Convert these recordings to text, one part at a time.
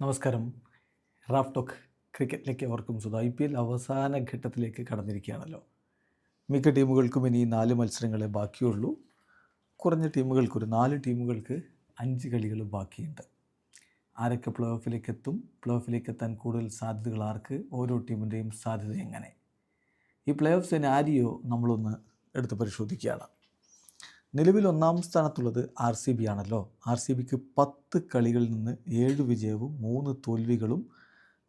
നമസ്കാരം. Raf talk ക്രിക്കറ്റിലേക്ക് അവർക്കും സുഖം ഐ പി എൽ അവസാന ഘട്ടത്തിലേക്ക് കടന്നിരിക്കുകയാണല്ലോ. മിക്ക ടീമുകൾക്കും ഇനി നാല് മത്സരങ്ങളെ ബാക്കിയുള്ളൂ. കുറഞ്ഞ ടീമുകൾക്ക് ഒരു നാല് ടീമുകൾക്ക് അഞ്ച് കളികൾ ബാക്കിയുണ്ട്. ആരൊക്കെ പ്ലേ ഓഫിലേക്ക് എത്തും? പ്ലേ ഓഫിലേക്ക് എത്താൻ കൂടുതൽ സാധ്യതകൾ ആർക്ക്? ഓരോ ടീമിന്റെയും സാധ്യത എങ്ങനെ? ഈ പ്ലേ ഓഫ് ആരെയോ നമ്മളൊന്ന് എടുത്ത് പരിശോധിക്കുകയാണ്. നിലവിൽ ഒന്നാം സ്ഥാനത്തുള്ളത് ആർ സി ബി ആണല്ലോ. ആർ സി ബിക്ക് പത്ത് കളികളിൽ നിന്ന് ഏഴ് വിജയവും മൂന്ന് തോൽവികളും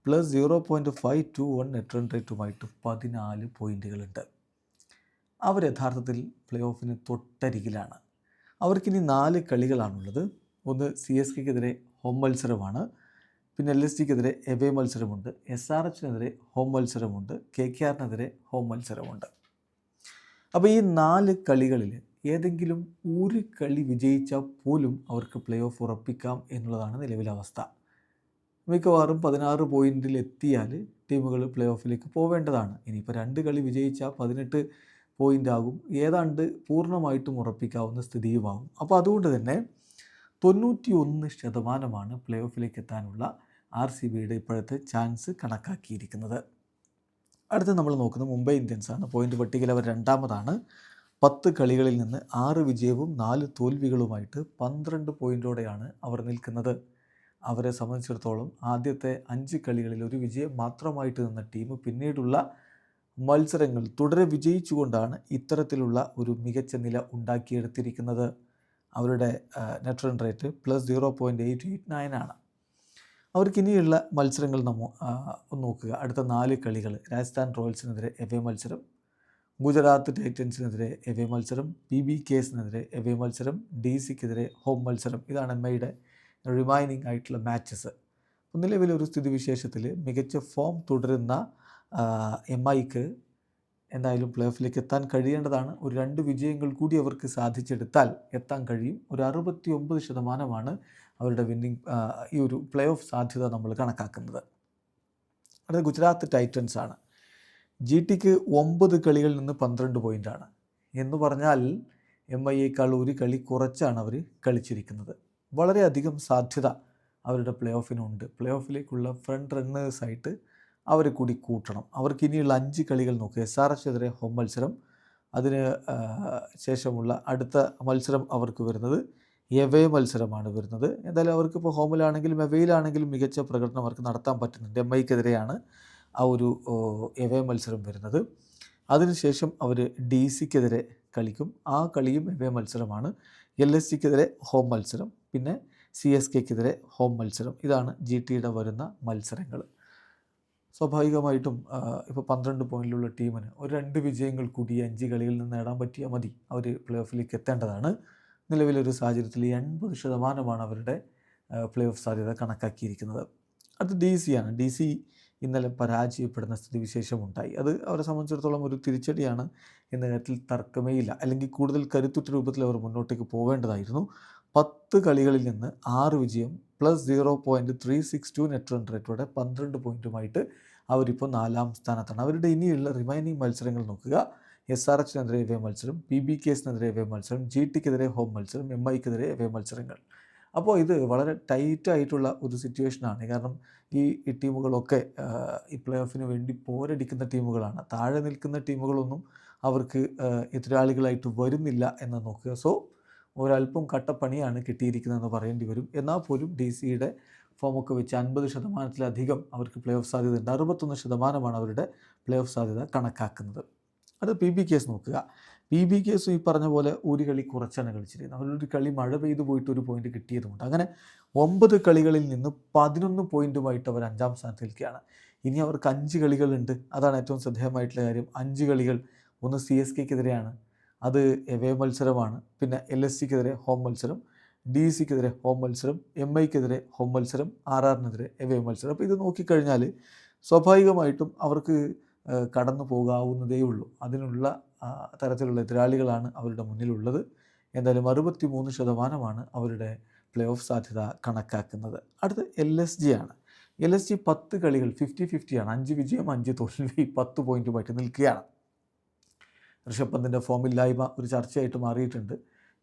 plus zero point five two one net run റേറ്റുമായിട്ട് പതിനാല് പോയിന്റുകളുണ്ട് അവർ യഥാർത്ഥത്തിൽ പ്ലേ ഓഫിന് തൊട്ടരികിലാണ്. അവർക്കിനി നാല് കളികളാണുള്ളത്. ഒന്ന് സി എസ് കെക്കെതിരെ ഹോം മത്സരമാണ്. പിന്നെ എൽ എസ് ടിക്കെതിരെ എവേ മത്സരമുണ്ട്. എസ് ആർ എച്ചിനെതിരെ ഹോം മത്സരമുണ്ട്. കെ കെ ആറിനെതിരെ ഹോം മത്സരമുണ്ട്. അപ്പോൾ ഈ നാല് കളികളിൽ ഏതെങ്കിലും ഒരു കളി വിജയിച്ചാൽ പോലും അവർക്ക് പ്ലേ ഓഫ് ഉറപ്പിക്കാം എന്നുള്ളതാണ് നിലവിലെ അവസ്ഥ. മിക്കവാറും പതിനാറ് പോയിന്റിൽ എത്തിയാൽ ടീമുകൾ പ്ലേ ഓഫിലേക്ക് പോവേണ്ടതാണ്. ഇനിയിപ്പോൾ രണ്ട് കളി വിജയിച്ചാൽ പതിനെട്ട് പോയിന്റ് ആകും ഏതാണ്ട് പൂർണമായിട്ടും ഉറപ്പിക്കാവുന്ന സ്ഥിതിയുമാകും. അപ്പോൾ അതുകൊണ്ട് തന്നെ തൊണ്ണൂറ്റി ഒന്ന് ശതമാനമാണ് പ്ലേ ഓഫിലേക്ക് എത്താനുള്ള ആർ സി ബിയുടെ ഇപ്പോഴത്തെ ചാൻസ് കണക്കാക്കിയിരിക്കുന്നത്. അടുത്ത് നമ്മൾ നോക്കുന്നത് മുംബൈ ഇന്ത്യൻസാണ്. പോയിന്റ് പട്ടികയിൽ അവർ രണ്ടാമതാണ്. പത്ത് കളികളിൽ നിന്ന് ആറ് വിജയവും നാല് തോൽവികളുമായിട്ട് പന്ത്രണ്ട് പോയിന്റോടെയാണ് അവർ നിൽക്കുന്നത്. അവരെ സംബന്ധിച്ചിടത്തോളം ആദ്യത്തെ അഞ്ച് കളികളിൽ ഒരു വിജയം മാത്രമായിട്ട് നിന്ന ടീം പിന്നീടുള്ള മത്സരങ്ങൾ തുടരെ വിജയിച്ചുകൊണ്ടാണ് ഇത്തരത്തിലുള്ള ഒരു മികച്ച നില ഉണ്ടാക്കിയെടുത്തിരിക്കുന്നത്. അവരുടെ net run rate plus zero point eight eight nine ആണ്. അവർക്ക് ഇനിയുള്ള മത്സരങ്ങൾ നമ്മ ഒന്ന് നോക്കുക. അടുത്ത നാല് കളികൾ രാജസ്ഥാൻ റോയൽസിനെതിരെ എവേ മത്സരം ഗുജറാത്ത് ടൈറ്റൻസിനെതിരെ എവേ മത്സരം പി ബി കേസിനെതിരെ എവേ മത്സരം ഡി സിക്കെതിരെ ഹോം മത്സരം. ഇതാണ് എം റിമൈനിങ് ആയിട്ടുള്ള മാച്ചസ്. നിലവിലൊരു സ്ഥിതിവിശേഷത്തിൽ മികച്ച ഫോം തുടരുന്ന എം ഐക്ക് എന്തായാലും പ്ലേ ഓഫിലേക്ക് എത്താൻ കഴിയേണ്ടതാണ്. ഒരു രണ്ട് വിജയങ്ങൾ കൂടി അവർക്ക് സാധിച്ചെടുത്താൽ എത്താൻ കഴിയും. ഒരു അറുപത്തി ഒമ്പത് ശതമാനമാണ് അവരുടെ വിന്നിങ് ഈ ഒരു പ്ലേ ഓഫ് സാധ്യത നമ്മൾ കണക്കാക്കുന്നത്. അടുത്ത ഗുജറാത്ത് ടൈറ്റൻസ് ആണ് ജി ടിക്ക് ഒമ്പത് കളികളിൽ നിന്ന് പന്ത്രണ്ട് പോയിന്റാണ് എന്ന് പറഞ്ഞാൽ എം ഐ എക്കാൾ ഒരു കളി കുറച്ചാണ് അവർ കളിച്ചിരിക്കുന്നത്. വളരെയധികം സാധ്യത അവരുടെ പ്ലേ ഓഫിനുണ്ട് പ്ലേ ഓഫിലേക്കുള്ള ഫ്രണ്ട് റണ്ണേഴ്സായിട്ട് അവർ കൂടി കൂട്ടണം. അവർക്ക് ഇനിയുള്ള അഞ്ച് കളികൾ നോക്കുക എസ് ആർ എസ് എതിരെ ഹോം മത്സരം അതിന് ശേഷമുള്ള അടുത്ത മത്സരം അവർക്ക് വരുന്നത് എവേ മത്സരമാണ് വരുന്നത്. എന്തായാലും അവർക്കിപ്പോൾ ഹോമിലാണെങ്കിലും എവയിലാണെങ്കിലും മികച്ച പ്രകടനം അവർക്ക് നടത്താൻ പറ്റുന്നുണ്ട്. എം ഐക്കെതിരെയാണ് ആ ഒരു എവേ മത്സരം വരുന്നത്. അതിനുശേഷം അവർ ഡി സിക്കെതിരെ കളിക്കും. ആ കളിയും എവേ മത്സരമാണ്. എൽ എസ് സിക്കെതിരെ ഹോം മത്സരം പിന്നെ സി എസ് കെക്കെതിരെ ഹോം മത്സരം. ഇതാണ് ജി ടിയുടെ വരുന്ന മത്സരങ്ങൾ സ്വാഭാവികമായിട്ടും ഇപ്പോൾ പന്ത്രണ്ട് പോയിന്റിലുള്ള ടീമിന് ഒരു രണ്ട് വിജയങ്ങൾ കൂടി അഞ്ച് കളികളിൽ നിന്ന് നേടാൻ പറ്റിയാൽ മതി അവർ പ്ലേ ഓഫിലേക്ക് എത്തേണ്ടതാണ്. നിലവിലൊരു സാഹചര്യത്തിൽ എൺപത് ശതമാനമാണ് അവരുടെ പ്ലേ ഓഫ് സാധ്യത കണക്കാക്കിയിരിക്കുന്നത്. അത് ഡി സി ആണ് ഡി സി ഇന്നലെ പരാജയപ്പെടുന്ന സ്ഥിതിവിശേഷമുണ്ടായി. അത് അവരെ സംബന്ധിച്ചിടത്തോളം ഒരു തിരിച്ചടിയാണ് എന്ന കാര്യത്തിൽ തർക്കമേയില്ല അല്ലെങ്കിൽ കൂടുതൽ കരുത്തുറ്റ രൂപത്തിൽ അവർ മുന്നോട്ടേക്ക് പോവേണ്ടതായിരുന്നു. പത്ത് കളികളിൽ നിന്ന് ആറ് വിജയം plus zero point three six two net run റേറ്റോടെ പന്ത്രണ്ട് പോയിന്റുമായിട്ട് അവരിപ്പോൾ നാലാം സ്ഥാനത്താണ്. അവരുടെ ഇനിയുള്ള റിമൈനിങ് മത്സരങ്ങൾ നോക്കുക. എസ് ആർ എച്ചിനെതിരെ എവേ മത്സരം പി ബി കേസിനെതിരെ എവേ മത്സരം ജി ടിക്കെതിരെ ഹോം മത്സരം എം ഐക്കെതിരെ എവേ മത്സരങ്ങൾ. അപ്പോൾ ഇത് വളരെ ടൈറ്റ് ആയിട്ടുള്ള ഒരു സിറ്റുവേഷനാണ് കാരണം ഈ ടീമുകളൊക്കെ ഈ പ്ലേ ഓഫിന് വേണ്ടി പോരടിക്കുന്ന ടീമുകളാണ്. താഴെ നിൽക്കുന്ന ടീമുകളൊന്നും അവർക്ക് എതിരാളികളായിട്ട് വരുന്നില്ല എന്ന് നോക്കുക. സോ ഒരല്പം കട്ടപ്പണിയാണ് കിട്ടിയിരിക്കുന്നതെന്ന് പറയേണ്ടി വരും. എന്നാൽ പോലും ഡി സിയുടെ ഫോമൊക്കെ വെച്ച് അൻപത് ശതമാനത്തിലധികം അവർക്ക് പ്ലേ ഓഫ് സാധ്യതയുണ്ട്. അറുപത്തൊന്ന് ശതമാനമാണ് അവരുടെ പ്ലേ ഓഫ് സാധ്യത കണക്കാക്കുന്നത്. അത് പി ബി കേസ് നോക്കുക. പി ബി കേസും ഈ പറഞ്ഞ പോലെ ഒരു കളി കുറച്ചാണ് കളിച്ചിരുന്നത് അവരൊരു കളി മഴ പെയ്തു പോയിട്ട് ഒരു പോയിന്റ് കിട്ടിയതുകൊണ്ട് അങ്ങനെ ഒമ്പത് കളികളിൽ നിന്ന് പതിനൊന്ന് പോയിന്റുമായിട്ട് അവർ അഞ്ചാം സ്ഥാനത്ത് നിൽക്കുകയാണ്. ഇനി അവർക്ക് അഞ്ച് കളികളുണ്ട്. അതാണ് ഏറ്റവും ശ്രദ്ധേയമായിട്ടുള്ള കാര്യം. അഞ്ച് കളികൾ. ഒന്ന് സി എസ് കെക്കെതിരെയാണ്. അത് എവേ മത്സരമാണ്. പിന്നെ എൽ എസ് സിക്കെതിരെ ഹോം മത്സരം. ഡി സിക്കെതിരെ ഹോം മത്സരം. എം ഐക്കെതിരെ ഹോം മത്സരം. ആർ ആറിനെതിരെ എവേ മത്സരം. അപ്പോൾ ഇത് നോക്കിക്കഴിഞ്ഞാൽ സ്വാഭാവികമായിട്ടും അവർക്ക് കടന്നു പോകാവുന്നതേ ഉള്ളൂ അതിനുള്ള തരത്തിലുള്ള എതിരാളികളാണ് അവരുടെ മുന്നിലുള്ളത്. എന്തായാലും അറുപത്തി മൂന്ന് ശതമാനമാണ് അവരുടെ പ്ലേ ഓഫ് സാധ്യത കണക്കാക്കുന്നത്. അടുത്ത് എൽ എസ് ജി ആണ്. എൽ എസ് ജി പത്ത് കളികൾ ഫിഫ്റ്റി ഫിഫ്റ്റിയാണ് അഞ്ച് വിജയം അഞ്ച് തോൽവി പത്ത് പോയിന്റുമായിട്ട് നിൽക്കുകയാണ്. ഋഷഭ് പന്തിന്റെ ഫോമില്ലായ്മ ഒരു ചർച്ചയായിട്ട് മാറിയിട്ടുണ്ട്.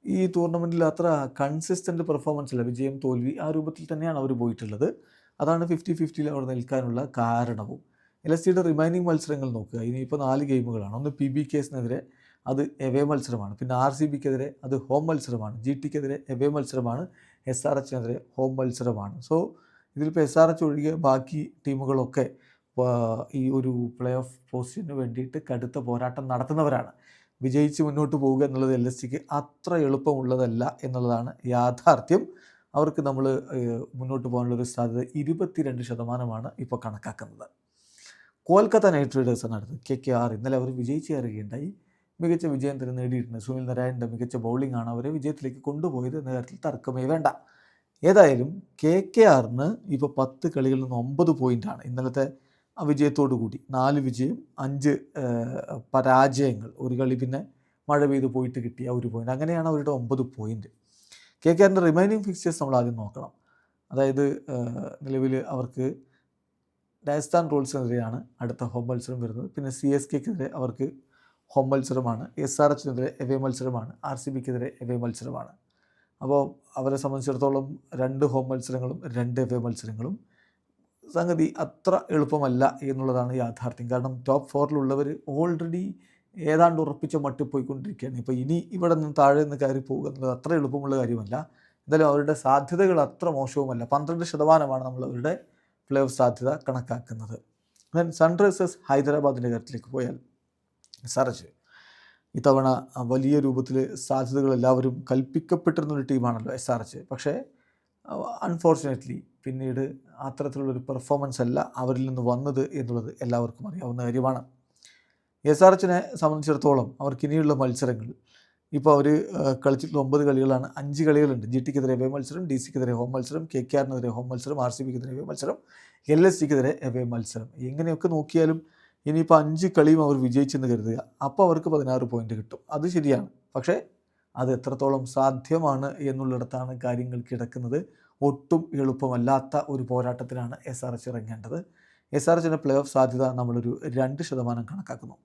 ഈ ടൂർണമെന്റിൽ അത്ര കൺസിസ്റ്റന്റ് പെർഫോമൻസ് ഇല്ല വിജയം തോൽവി ആ രൂപത്തിൽ തന്നെയാണ് അവർ പോയിട്ടുള്ളത്. അതാണ് ഫിഫ്റ്റി ഫിഫ്റ്റിയിൽ അവർ നിൽക്കാനുള്ള കാരണവും. എൽ എസ് സിയുടെ റിമൈനിങ് മത്സരങ്ങൾ നോക്കുക. ഇനിയിപ്പോൾ നാല് ഗെയിമുകളാണ് ഒന്ന് പി ബി കെസിനെതിരെ അത് എവേ മത്സരമാണ്. പിന്നെ ആർ സി ബിക്കെതിരെ അത് ഹോം മത്സരമാണ്. ജി ടിക്കെതിരെ എവേ മത്സരമാണ്. എസ് ആർ എച്ചിനെതിരെ ഹോം മത്സരമാണ്. സോ ഇതിലിപ്പോൾ എസ് ആർ എച്ച് ഒഴികെ ബാക്കി ടീമുകളൊക്കെ ഈ ഒരു പ്ലേ ഓഫ് പോസ്റ്റിന് വേണ്ടിയിട്ട് കടുത്ത പോരാട്ടം നടത്തുന്നവരാണ്. വിജയിച്ച് മുന്നോട്ട് പോവുക എന്നുള്ളത് എൽ എസ് സിക്ക് അത്ര എളുപ്പമുള്ളതല്ല എന്നുള്ളതാണ് യാഥാർത്ഥ്യം. അവർക്ക് നമ്മൾ മുന്നോട്ട് പോകാനുള്ള ഒരു സാധ്യത ഇരുപത്തിരണ്ട് ശതമാനമാണ് ഇപ്പോൾ കണക്കാക്കുന്നത്. കൊൽക്കത്ത നൈറ്റ് റൈഡേഴ്സാണ് അടുത്തത് കെ കെ ആർ ഇന്നലെ അവർ വിജയിച്ച് കയറുകയുണ്ടായി. മികച്ച വിജയം തന്നെ നേടിയിട്ടുണ്ട്. സുനിൽ നാരായണന്റെ മികച്ച ബൗളിംഗ് ആണ് അവരെ വിജയത്തിലേക്ക് കൊണ്ടുപോയത് എന്ന കാര്യത്തിൽ തർക്കമേ വേണ്ട. ഏതായാലും കെ കെ ആറിന് ഇപ്പോൾ പത്ത് കളികളിൽ നിന്ന് ഒമ്പത് പോയിന്റാണ് ഇന്നലത്തെ ആ വിജയത്തോടു കൂടി. നാല് വിജയം അഞ്ച് പരാജയങ്ങൾ. ഒരു കളി പിന്നെ മഴ പെയ്ത് പോയിട്ട് കിട്ടിയ ഒരു പോയിന്റ് അങ്ങനെയാണ് അവരുടെ ഒമ്പത് പോയിന്റ് കെ കെ ആറിന്റെ റിമൈനിങ് ഫിക്സേഴ്സ് നമ്മൾ ആദ്യം നോക്കണം. അതായത് നിലവിൽ അവർക്ക് രാജസ്ഥാൻ റോയൽസിനെതിരെയാണ് അടുത്ത ഹോം മത്സരം വരുന്നത്. പിന്നെ സി എസ് കെക്കെതിരെ അവർക്ക് ഹോം മത്സരമാണ്. എസ് ആർ എച്ചിനെതിരെ എവേ മത്സരമാണ്. ആർ സി ബിക്കെതിരെ എവേ മത്സരമാണ്. അപ്പോൾ അവരെ സംബന്ധിച്ചിടത്തോളം രണ്ട് ഹോം മത്സരങ്ങളും രണ്ട് എവേ മത്സരങ്ങളും സംഗതി അത്ര എളുപ്പമല്ല എന്നുള്ളതാണ് യാഥാർത്ഥ്യം. കാരണം ടോപ്പ് ഫോറിലുള്ളവർ ഓൾറെഡി ഏതാണ്ട് ഉറപ്പിച്ച മട്ടിൽ പോയിക്കൊണ്ടിരിക്കുകയാണ്. ഇപ്പോൾ ഇനി ഇവിടെ നിന്ന് താഴെ നിന്ന് കയറി പോകുക എന്നുള്ളത് അത്ര എളുപ്പമുള്ള കാര്യമല്ല. എന്തായാലും അവരുടെ സാധ്യതകൾ അത്ര മോശവുമല്ല. പന്ത്രണ്ട് ശതമാനമാണ് നമ്മൾ അവരുടെ പ്ലേ ഓഫ് സാധ്യത കണക്കാക്കുന്നത്. ദെൻ സൺറൈസേഴ്സ് ഹൈദരാബാദിന്റെ കാര്യത്തിലേക്ക് പോയാൽ സർജ് ഇത്തവണ വലിയ രൂപത്തിൽ സാധ്യതകൾ എല്ലാവരും കൽപ്പിക്കപ്പെട്ടിരുന്ന ഒരു ടീമാണല്ലോ എസ് ആർ എച്ച് പക്ഷേ അൺഫോർച്ചുനേറ്റ്ലി പിന്നീട് അത്തരത്തിലുള്ളൊരു പെർഫോമൻസ് അല്ല അവരിൽ നിന്ന് വന്നത് എന്നുള്ളത് എല്ലാവർക്കും അറിയാവുന്ന കാര്യമാണ്. എസ് ആർ എച്ചിനെ സംബന്ധിച്ചിടത്തോളം അവർക്ക് ഇനിയുള്ള മത്സരങ്ങൾ ഇപ്പോൾ അവർ കളിച്ചിട്ടുള്ള ഒമ്പത് കളികളാണ്. അഞ്ച് കളികളുണ്ട്. ജി ടിക്കെതിരെ എവേ മത്സരം ഡി സിക്കെതിരെ ഹോം മത്സരം കെ കെ ആറിനെതിരെ ഹോം മത്സരം ആർ സി ബിക്കെതിരെ എവേ മത്സരം എൽ എസ് സിക്കെതിരെ എവേ മത്സരം. എങ്ങനെയൊക്കെ നോക്കിയാലും ഇനിയിപ്പോൾ അഞ്ച് കളിയും അവർ വിജയിച്ചെന്ന് കരുതുക. അപ്പോൾ അവർക്ക് പതിനാറ് പോയിന്റ് കിട്ടും. അത് ശരിയാണ്. പക്ഷേ അത് എത്രത്തോളം സാധ്യമാണ് എന്നുള്ളിടത്താണ് കാര്യങ്ങൾ കിടക്കുന്നത്. ഒട്ടും എളുപ്പമല്ലാത്ത ഒരു പോരാട്ടത്തിനാണ് എസ് ആർ എച്ച് ഇറങ്ങേണ്ടത്. എസ് ആർ എച്ചിന്റെ പ്ലേ ഓഫ് സാധ്യത നമ്മളൊരു രണ്ട് ശതമാനം കണക്കാക്കുന്നു.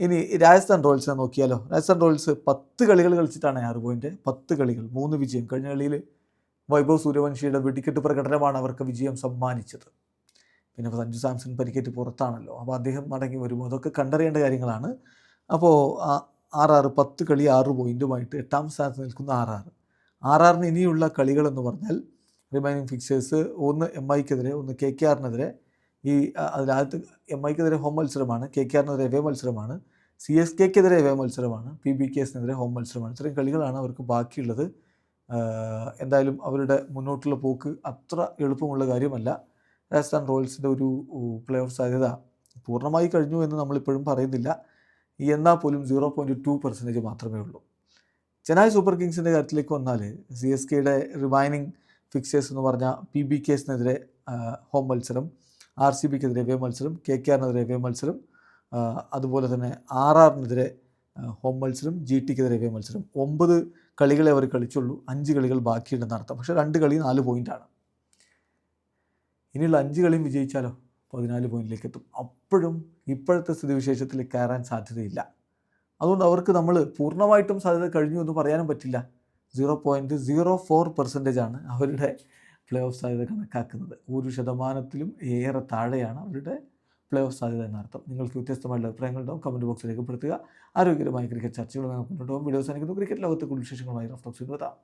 ഇനി രാജസ്ഥാൻ റോയൽസിനെ നോക്കിയാലോ? രാജസ്ഥാൻ റോയൽസ് പത്ത് കളികൾ കളിച്ചിട്ടാണ് ആറ് പോയിന്റ് പത്ത് കളികൾ മൂന്ന് വിജയം. കഴിഞ്ഞ കളിയിൽ വൈഭവ് സൂര്യവംശിയുടെ വെടിക്കെട്ട് പ്രകടനമാണ് അവർക്ക് വിജയം സമ്മാനിച്ചത്. പിന്നെ സഞ്ജു സാംസൺ പരിക്കേറ്റ് പുറത്താണല്ലോ. അപ്പോൾ അദ്ദേഹം മടങ്ങി വരുമ്പോൾ അതൊക്കെ കണ്ടറിയേണ്ട കാര്യങ്ങളാണ്. അപ്പോൾ ആർ ആറ് പത്ത് കളി ആറ് പോയിന്റുമായിട്ട് എട്ടാം സ്ഥാനത്ത് നിൽക്കുന്ന ആർ ആറ് ആർ ആറിന് ഇനിയുള്ള കളികളെന്ന് പറഞ്ഞാൽ റിമൈനിങ് ഫിക്സേഴ്സ് ഒന്ന് എം ഐക്കെതിരെ ഒന്ന് കെ കെ ആറിനെതിരെ ഈ അതിനകത്ത് എം ഐക്കെതിരെ ഹോം മത്സരമാണ് കെ കെ ആറിനെതിരെ എവേ മത്സരമാണ് സി എസ് കെക്കെതിരെ എവേ മത്സരമാണ് പി ബി കെ എസിനെതിരെ ഹോം മത്സരമാണ്. ഇത്രയും കളികളാണ് അവർക്ക് ബാക്കിയുള്ളത്. എന്തായാലും അവരുടെ മുന്നോട്ടുള്ള പോക്ക് അത്ര എളുപ്പമുള്ള കാര്യമല്ല. രാജസ്ഥാൻ റോയൽസിന്റെ ഒരു പ്ലേ ഓഫ് സാധ്യത പൂർണമായി കഴിഞ്ഞു എന്ന് നമ്മളിപ്പോഴും പറയുന്നില്ല. എന്നാൽ പോലും സീറോ പോയിന്റ് ടു പെർസെന്റേജ് മാത്രമേ ഉള്ളൂ. ചെന്നൈ സൂപ്പർ കിങ്സിന്റെ കാര്യത്തിലേക്ക് വന്നാൽ സി എസ് കെയുടെ റിമൈനിങ് ഫിക്സേഴ്സ് എന്ന് പറഞ്ഞാൽ പി ബി കെസിനെതിരെ ഹോം മത്സരം ആർ സി ബിക്കെതിരെ മത്സരം കെ കെ ആറിനെതിരെ മത്സരം അതുപോലെ തന്നെ ആർ ആറിനെതിരെ ഹോം മത്സരം ജി ടിക്കെതിരെ മത്സരം. ഒമ്പത് കളികളെ അവർ കളിച്ചുള്ളൂ അഞ്ച് കളികൾ ബാക്കിയുണ്ടെന്ന് അർത്ഥം. പക്ഷേ രണ്ട് കളി നാല് പോയിന്റാണ് ഇനിയുള്ള അഞ്ച് കളിയും വിജയിച്ചാലോ? പതിനാല് പോയിന്റിലേക്ക് എത്തും. അപ്പോഴും ഇപ്പോഴത്തെ സ്ഥിതിവിശേഷത്തിൽ കയറാൻ സാധ്യതയില്ല. അതുകൊണ്ട് അവർക്ക് നമ്മൾ പൂർണമായിട്ടും സാധ്യത കഴിഞ്ഞു എന്ന് പറയാനും പറ്റില്ല. Zero point zero four percentage ആണ് അവരുടെ പ്ലേ ഓഫ് സാധ്യത കണക്കാക്കുന്നത് ഒരു ശതമാനത്തിലും ഏറെ താഴെയാണ് അവരുടെ പ്ലേ ഓഫ് സാധ്യത എന്നർത്ഥം. നിങ്ങൾക്ക് വ്യത്യസ്തമായിട്ടുള്ള അഭിപ്രായങ്ങളുണ്ടാവും കമന്റ് ബോക്സിൽ രേഖപ്പെടുത്തുക ആരോഗ്യകരമായ ക്രിക്കറ്റ് ചർച്ചകളുമായി മുന്നോട്ട് പോകും വീഡിയോസ് അനുഭവിക്കുന്നു ക്രിക്കറ്റ് ലോകത്തെ കൂടുതൽ വിശേഷങ്ങളുമായി റഫ്റ്റോക്സ് എത്താം.